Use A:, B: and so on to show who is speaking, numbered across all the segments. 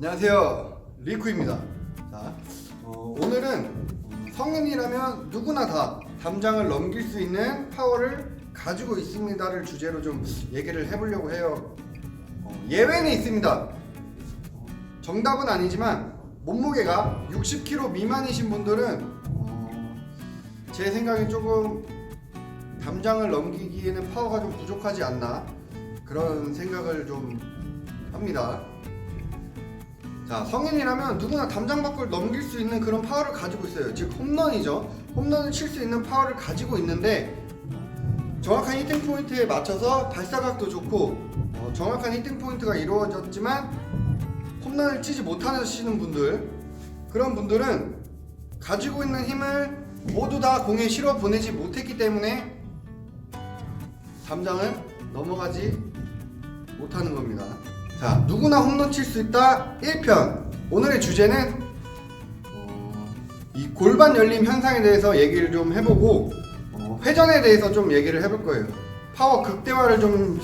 A: 안녕하세요. 리쿠입니다. 자, 어, 오늘은 어, 성인이라면 누구나 다 담장을 넘길 수 있는 파워를 가지고 있습니다를 주제로 좀 얘기를 해보려고 해요. 어, 예외는 있습니다. 어, 정답은 아니지만 몸무게가 60kg 미만이신 분들은 어, 제 생각에 조금 담장을 넘기기에는 파워가 좀 부족하지 않나 그런 생각을 좀 합니다. 자, 성인이라면 누구나 담장 밖을 넘길 수 있는 그런 파워를 가지고 있어요. 즉 홈런이죠. 홈런을 칠 수 있는 파워를 가지고 있는데 정확한 히팅 포인트에 맞춰서 발사각도 좋고 어, 정확한 히팅 포인트가 이루어졌지만 홈런을 치지 못하시는 분들 그런 분들은 가지고 있는 힘을 모두 다 공에 실어 보내지 못했기 때문에 담장을 넘어가지 못하는 겁니다. 자, 누구나 홈런 칠 수 있다 1편. 오늘의 주제는 어, 이 골반 열림 현상에 대해서 얘기를 좀 해보고 어, 회전에 대해서 좀 얘기를 해볼 거예요. 파워 극대화를 좀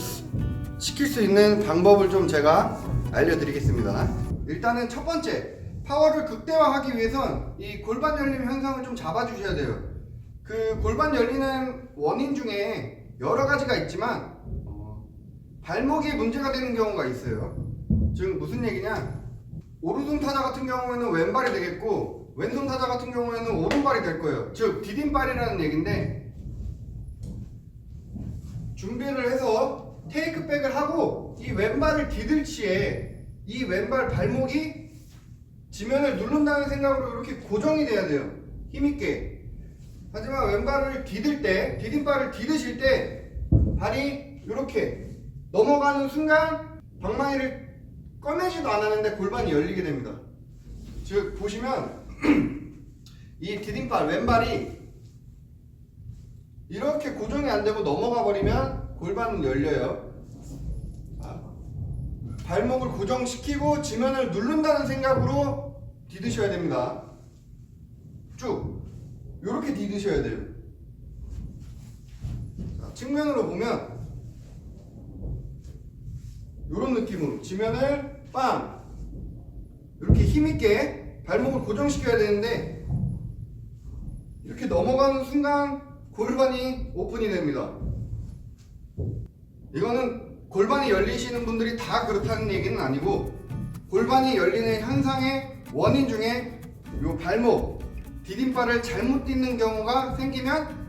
A: 시킬 수 있는 방법을 좀 제가 알려드리겠습니다. 일단은 첫 번째 파워를 극대화하기 위해선 이 골반 열림 현상을 좀 잡아주셔야 돼요. 그 골반 열리는 원인 중에 여러 가지가 있지만 어, 발목이 문제가 되는 경우가 있어요. 즉 무슨 얘기냐? 오른손 타자 같은 경우에는 왼발이 되겠고 왼손 타자 같은 경우에는 오른발이 될 거예요. 즉 디딤발이라는 얘기인데 준비를 해서 테이크백을 하고 이 왼발을 디딜 시에 이 왼발 발목이 지면을 누른다는 생각으로 이렇게 고정이 돼야 돼요. 힘있게. 하지만 왼발을 디딜 때, 디딤발을 디드실 때 발이 이렇게 넘어가는 순간 방망이를 꺼내지도 않았는데 골반이 열리게 됩니다. 즉 보시면 이 디딤발 왼발이 이렇게 고정이 안 되고 넘어가 버리면 골반은 열려요. 자, 발목을 고정시키고 지면을 누른다는 생각으로 디드셔야 됩니다. 쭉 이렇게 디드셔야 돼요. 자, 측면으로 보면 이런 느낌으로 지면을 빵 이렇게 힘있게 발목을 고정시켜야 되는데 이렇게 넘어가는 순간 골반이 오픈이 됩니다. 이거는 골반이 열리시는 분들이 다 그렇다는 얘기는 아니고 골반이 열리는 현상의 원인 중에 요 발목 디딤발을 잘못 딛는 경우가 생기면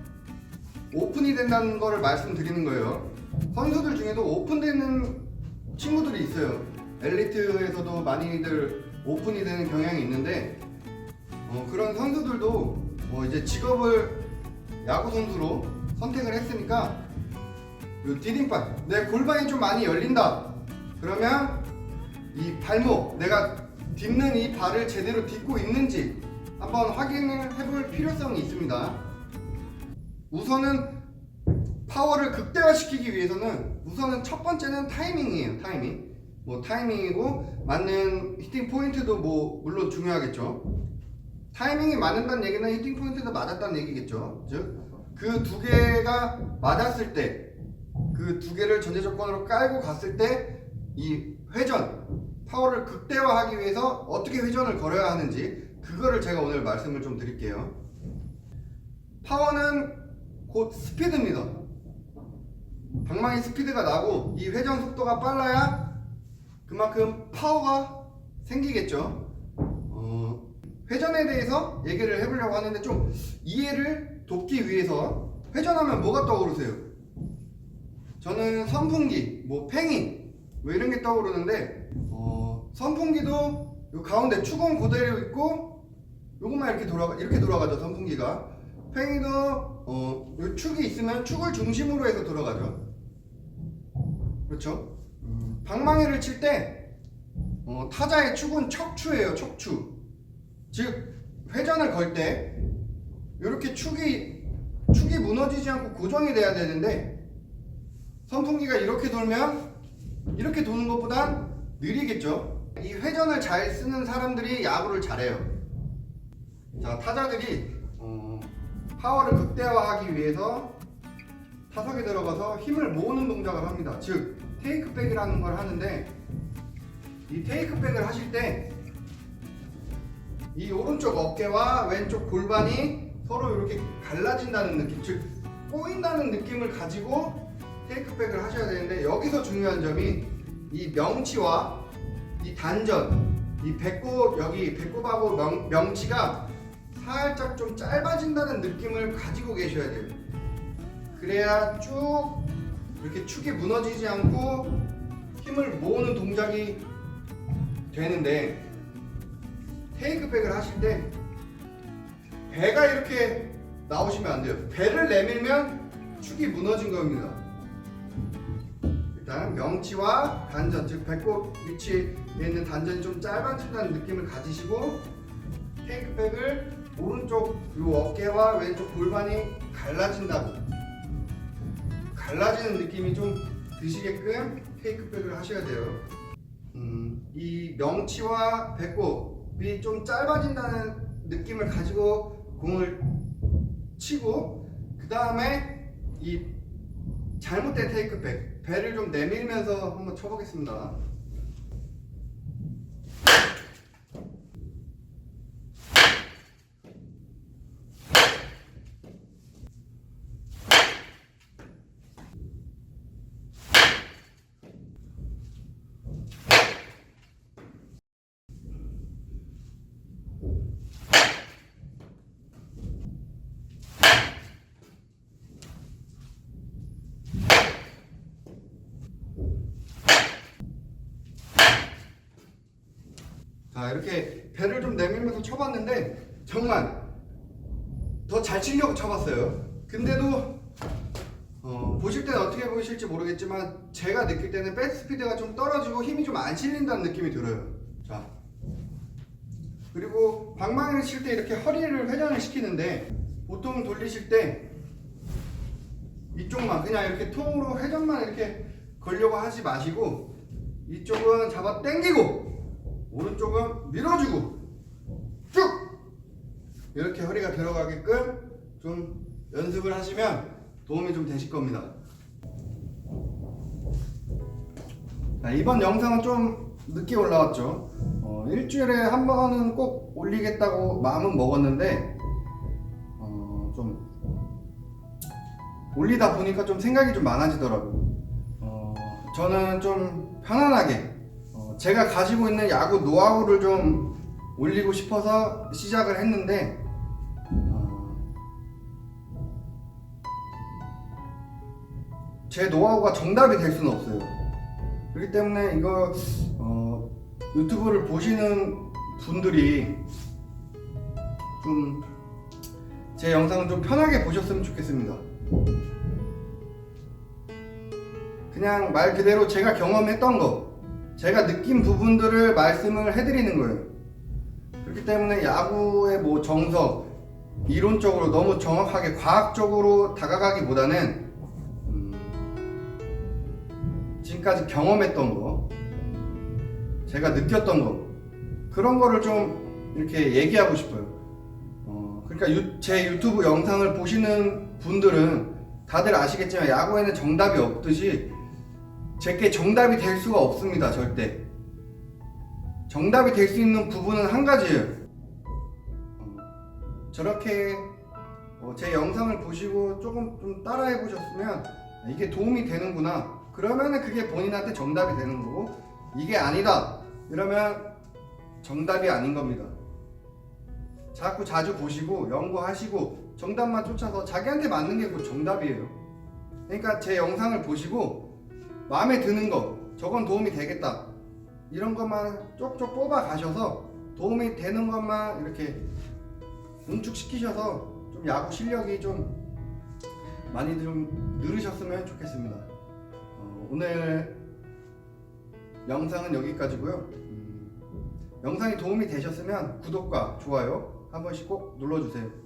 A: 오픈이 된다는 거를 말씀드리는 거예요. 선수들 중에도 오픈되는 친구들이 있어요. 엘리트에서도 많이들 오픈이 되는 경향이 있는데 어, 그런 선수들도 뭐 이제 직업을 야구 선수로 선택을 했으니까 요 디딤발 내 골반이 좀 많이 열린다. 그러면 이 발목 내가 딛는 이 발을 제대로 딛고 있는지 한번 확인을 해볼 필요성이 있습니다. 우선은 파워를 극대화시키기 위해서는 우선은 첫 번째는 타이밍이에요. 타이밍. 뭐 타이밍이고 맞는 히팅 포인트도 뭐 물론 중요하겠죠. 타이밍이 맞는다는 얘기는 히팅 포인트도 맞았다는 얘기겠죠. 즉 그 두 개가 맞았을 때 그 두 개를 전제 조건으로 깔고 갔을 때 이 회전 파워를 극대화하기 위해서 어떻게 회전을 걸어야 하는지 그거를 제가 오늘 말씀을 좀 드릴게요. 파워는 곧 스피드입니다. 방망이 스피드가 나고 이 회전 속도가 빨라야 그만큼 파워가 생기겠죠. 어, 회전에 대해서 얘기를 해보려고 하는데 좀 이해를 돕기 위해서 회전하면 뭐가 떠오르세요? 저는 선풍기, 뭐 팽이, 뭐 이런 게 떠오르는데 어, 선풍기도 요 가운데 축은 그대로 있고 요것만 이렇게 돌아가 이렇게 돌아가죠 선풍기가 팽이도 어, 요 축이 있으면 축을 중심으로 해서 돌아가죠. 그렇죠? 음, 방망이를 칠때 어, 타자의 축은 척추예요, 척추. 즉 회전을 걸 때 이렇게 축이 축이 무너지지 않고 고정이 돼야 되는데 선풍기가 이렇게 돌면 이렇게 도는 것보단 느리겠죠. 이 회전을 잘 쓰는 사람들이 야구를 잘해요. 자 타자들이 어, 파워를 극대화하기 위해서 타석에 들어가서 힘을 모으는 동작을 합니다. 즉 테이크백이라는 걸 하는데 이 테이크백을 하실 때 이 오른쪽 어깨와 왼쪽 골반이 서로 이렇게 갈라진다는 느낌, 즉 꼬인다는 느낌을 가지고 테이크백을 하셔야 되는데 여기서 중요한 점이 이 명치와 이 단전, 이 배꼽 여기 배꼽하고 명, 명치가 살짝 좀 짧아진다는 느낌을 가지고 계셔야 돼요. 그래야 쭉 이렇게 축이 무너지지 않고 힘을 모으는 동작이 되는데 테이크백을 하실 때 배가 이렇게 나오시면 안 돼요. 배를 내밀면 축이 무너진 겁니다. 일단 명치와 단전, 즉 배꼽 위치에 있는 단전이 좀 짧아진다는 느낌을 가지시고 테이크백을 오른쪽 요 어깨와 왼쪽 골반이 갈라진다고 갈라지는 느낌이 좀 드시게끔 테이크백을 하셔야 돼요. 음, 이 명치와 배꼽이 좀 짧아진다는 느낌을 가지고 공을 치고 그 다음에 이 잘못된 테이크백 배를 좀 내밀면서 한번 쳐보겠습니다. 자 이렇게 배를 좀 내밀면서 쳐봤는데 정말 더 잘 치려고 쳐봤어요. 근데도 어, 보실 때는 어떻게 보이실지 모르겠지만 제가 느낄 때는 백스피드가 좀 떨어지고 힘이 좀 안 실린다는 느낌이 들어요. 자 그리고 방망이를 칠 때 이렇게 허리를 회전을 시키는데 보통 돌리실 때 이쪽만 그냥 이렇게 통으로 회전만 이렇게 걸려고 하지 마시고 이쪽은 잡아 당기고 오른쪽은 밀어주고 쭉 이렇게 허리가 들어가게끔 좀 연습을 하시면 도움이 좀 되실 겁니다. 자, 이번 영상은 좀 늦게 올라왔죠. 어, 일주일에 한 번은 꼭 올리겠다고 마음은 먹었는데 어, 좀 올리다 보니까 좀 생각이 좀 많아지더라고요. 어, 저는 좀 편안하게 어, 제가 가지고 있는 야구 노하우를 좀 올리고 싶어서 시작을 했는데 어, 제 노하우가 정답이 될 수는 없어요. 그렇기 때문에 이거 어, 유튜브를 보시는 분들이 좀 제 영상을 좀 편하게 보셨으면 좋겠습니다. 그냥 말 그대로 제가 경험했던 거, 제가 느낀 부분들을 말씀을 해드리는 거예요. 그렇기 때문에 야구의 뭐 정석, 이론적으로 너무 정확하게 과학적으로 다가가기보다는 음, 지금까지 경험했던 거, 제가 느꼈던 거 그런 거를 좀 이렇게 얘기하고 싶어요. 어, 그러니까 유- 제 유튜브 영상을 보시는 분들은 다들 아시겠지만 야구에는 정답이 없듯이 제게 정답이 될 수가 없습니다, 절대. 정답이 될 수 있는 부분은 한 가지예요. 어, 저렇게 어, 제 영상을 보시고 조금 좀 따라해 보셨으면 이게 도움이 되는구나. 그러면은 그게 본인한테 정답이 되는 거고 이게 아니다. 이러면 정답이 아닌 겁니다. 자꾸 자주 보시고 연구하시고 정답만 쫓아서 자기한테 맞는 게그 정답이에요. 그러니까 제 영상을 보시고 마음에 드는 거 저건 도움이 되겠다 이런 것만 쪽쪽 뽑아 가셔서 도움이 되는 것만 이렇게 응축시키셔서 좀 야구 실력이 좀 많이 좀 늘으셨으면 좋겠습니다. 어, 오늘 영상은 여기까지고요. 음, 영상이 도움이 되셨으면 구독과 좋아요 한 번씩 꼭 눌러주세요.